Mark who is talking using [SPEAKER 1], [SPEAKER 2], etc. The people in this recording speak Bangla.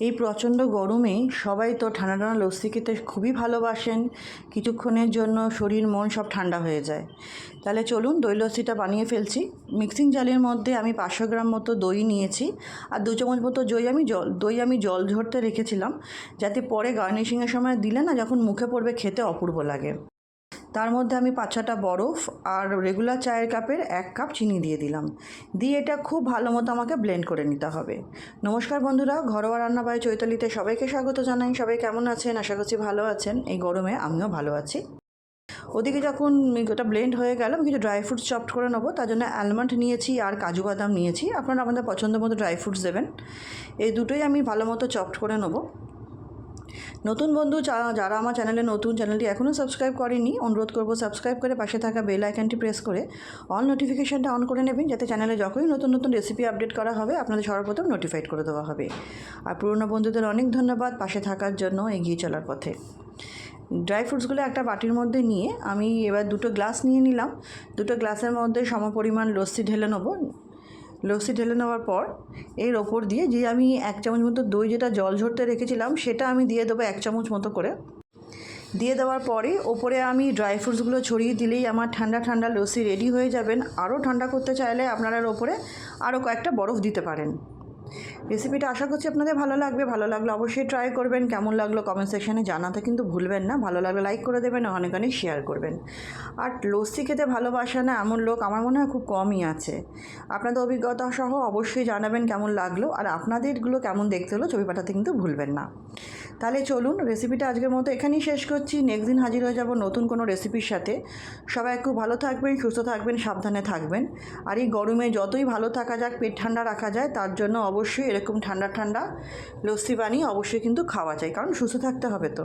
[SPEAKER 1] এই প্রচণ্ড গরমে সবাই তো ঠান্ডা ঠান্ডা লস্যি খেতে খুবই ভালোবাসেন। কিছুক্ষণের জন্য শরীর, মন সব ঠান্ডা হয়ে যায়। তাহলে চলুন দই লস্যিটা বানিয়ে ফেলছি। মিক্সিং জালের মধ্যে আমি পাঁচশো গ্রাম মতো দই নিয়েছি আর দু চামচ মতো দই আমি জল, দই আমি জল ঝরতে রেখেছিলাম, যাতে পরে গার্নিশিংয়ের সময় দিলে না যখন মুখে পড়বে খেতে অপূর্ব লাগে। তার মধ্যে আমি পাঁচ ছটা বরফ আর রেগুলার চায়ের কাপের এক কাপ চিনি দিয়ে দিলাম। দিয়ে এটা খুব ভালো মতো আমাকে ব্লেন্ড করে নিতে হবে। নমস্কার বন্ধুরা, ঘরোয়া রান্না বাই চৈতালিতে সবাইকে স্বাগত জানাই। সবাই কেমন আছেন? আশা করছি ভালো আছেন। এই গরমে আমিও ভালো আছি। ওদিকে যখন ওটা ব্লেন্ড হয়ে গেল, আমি কিছু ড্রাই ফ্রুটস চপড করে নেব। তার জন্য অ্যালমন্ড নিয়েছি আর কাজু বাদাম নিয়েছি। আপনারা আমাদের পছন্দ মতো ড্রাই ফ্রুটস দেবেন। এই দুটোই আমি ভালো মতো চপড করে নেব। নতুন বন্ধু যারা আমার চ্যানেলে নতুন, চ্যানেলটি এখনও সাবস্ক্রাইব করেনি, অনুরোধ করব সাবস্ক্রাইব করে পাশে থাকা বেল আইকনটি প্রেস করে অল নোটিফিকেশানটা অন করে নেবেন, যাতে চ্যানেলে যখনই নতুন নতুন রেসিপি আপডেট করা হবে, আপনাদের সর্বপ্রথম নোটিফাইড করে দেওয়া হবে। আর পুরনো বন্ধুদের অনেক ধন্যবাদ পাশে থাকার জন্য এগিয়ে চলার পথে। ড্রাই ফ্রুটসগুলো একটা বাটির মধ্যে নিয়ে আমি এবার দুটো গ্লাস নিয়ে নিলাম। দুটো গ্লাসের মধ্যে সমপরিমাণ লস্যি ঢেলে নেব। লস্যি ঢেলে নেওয়ার পর এর ওপর দিয়ে যে আমি এক চামচ মতো দই যেটা জল ঝরতে রেখেছিলাম, সেটা আমি দিয়ে দেবো এক চামচ মতো করে। দিয়ে দেওয়ার পরে ওপরে আমি ড্রাই ফ্রুটসগুলো ছড়িয়ে দিলেই আমার ঠান্ডা ঠান্ডা লস্যি রেডি হয়ে যাবেন। আরও ঠান্ডা করতে চাইলে আপনারা ওপরে আরও কয়েকটা বরফ দিতে পারেন। রেসিপিটা আশা করছি আপনাদের ভালো লাগবে। ভালো লাগলে অবশ্যই ট্রাই করবেন। কেমন লাগল কমেন্ট সেকশানে জানাতে কিন্তু ভুলবেন না। ভালো লাগলে লাইক করে দেবেন, অনেক অনেক শেয়ার করবেন। আর লস্যি খেতে ভালোবাসে না এমন লোক আমার মনে হয় খুব কমই আছে। আপনাদের অভিজ্ঞতা সহ অবশ্যই জানাবেন কেমন লাগল। আর আপনাদেরগুলো কেমন দেখতে হলো ছবি পাঠাতে কিন্তু ভুলবেন না। তাহলে চলুন রেসিপিটা আজকের মতো এখানেই শেষ করছি। নেক্সট দিন হাজির হয়ে যাব নতুন কোনো রেসিপির সাথে। সবাই খুব ভালো থাকবেন, সুস্থ থাকবেন, সাবধানে থাকবেন। আর এই গরমে যতই ভালো থাকা যাক, পেট ঠান্ডা রাখা যায়, তার জন্য অবশ্যই এরকম ঠান্ডা ঠান্ডা লস্যি বানিয়ে অবশ্যই কিন্তু খাওয়া যায় কারণ সুস্থ থাকতে হবে তো।